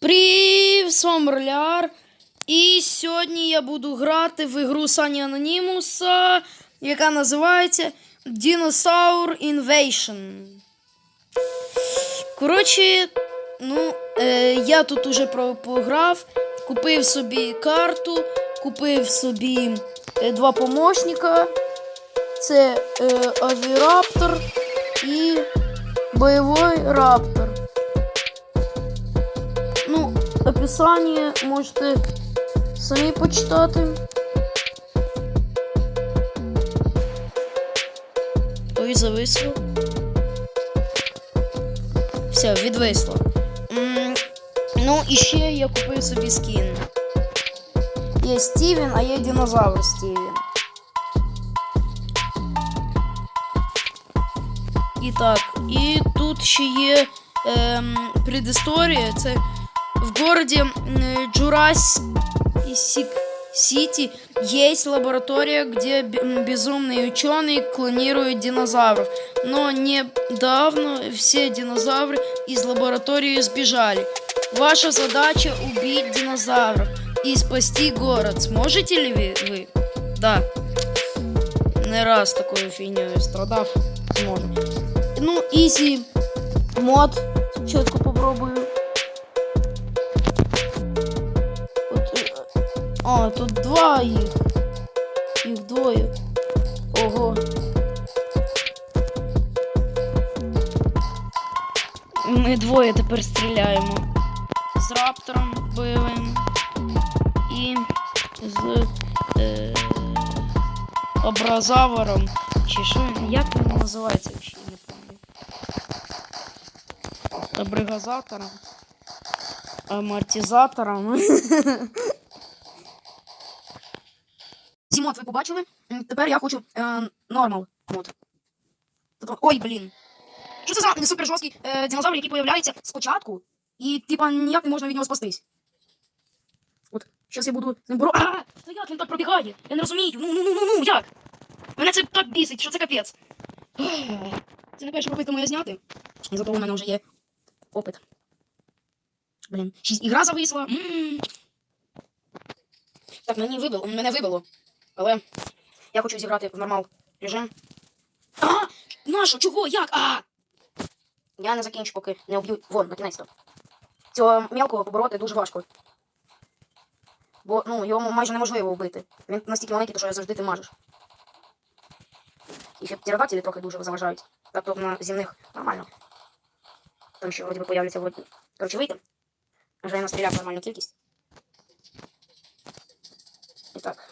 Привіт, з вами Роляр. І сьогодні я буду грати в ігру Сані Анонімуса, яка називається Dinosaur Invasion. Коротше, ну, е, я тут уже пограв, купив собі карту, купив собі е, два помощника. Це е, Авіраптор і бойовий раптор. Ну, описание можете самі почитати. Ой, зависло. Все, відвисло. М, Ну, і ще я купив собі скін. Є Стівен, а є динозавр Стівен. І так, і тут ще є ем, предісторія. Це в городе Джурасик Сити есть лаборатория, где безумные ученые клонируют динозавров. Но недавно все динозавры из лаборатории сбежали. Ваша задача убить динозавров и спасти город. Сможете ли вы? вы? Да. Не раз такою фігнею страдав. Зможу. Ну, easy мод. Спочатку попробую. А, тут два їх. Їх двоє. Ого. Ми двоє тепер стріляємо. З раптором бойовим. І з е, образавором. Чи що? Як він називається взагалі, не пам'ятаю. Абригазатором. Амортизатором. Мод ви побачили. Тепер я хочу е, нормал мод. Тобто, ой, блін. Що це за супер жорсткий е, динозавр, який появляється спочатку, і типа ніяк не можна від нього спастись. От, зараз я буду з ним боро. А! Та як він так пробігає? Я не розумію. Ну, ну, ну, ну, ну, як? Мене це так бісить, що це капець. Це не перша попитка моя зняти. Зато у мене вже є опит. Блін, ігра зависла. М. Так, мені вибило, мене вибило. Але я хочу зіграти в нормал режим. А! Нащо? Чого? Як? А! Я не закінчу, поки не об'ю. Вон, на кінець-то. Цього мелкого побороти дуже важко. Бо ну, його майже неможливо вбити. Він настільки маленький, що завжди ти мажеш. І ще птеродактилі трохи дуже заважають. Так то на земних нормально. Там ще вроді би появляться вроді. Коротше, вийти. Вже я настріляв нормальну кількість. І так.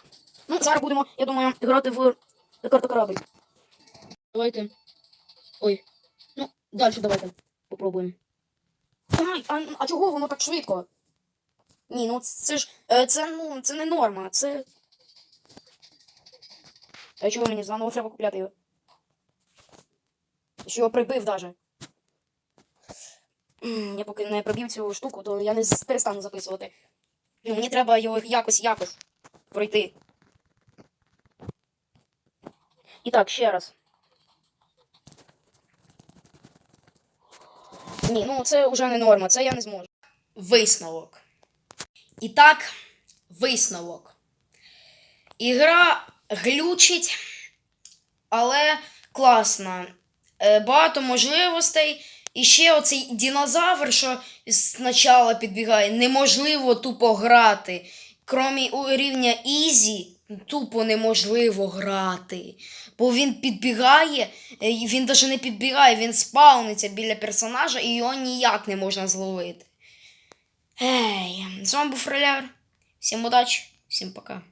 Ну, зараз будемо, я думаю, грати в карту корабль. Давайте. Ой. Ну, далі давайте попробуємо. Ай, а, а чого воно так швидко? Ні, ну це ж. е, Це, ну, це не норма, це. А чого мені заново треба купляти його? Що його прибив даже. Я поки не пробив цю штуку, то я не перестану записувати. Ну, мені треба його якось якось пройти. І так, ще раз. Ні, ну це вже не норма, це я не зможу. Висновок. І так, висновок. Ігра глючить, але класна. Е, Багато можливостей. І ще оцей динозавр, що спочатку підбігає, неможливо тупо грати. Крім рівня Ізі, тупо неможливо грати. Бо він підбігає, е, він навіть не підбігає, він спауниться біля персонажа і його ніяк не можна зловити. Ей, з вами був Фроляр. Всім удачі, всім пока.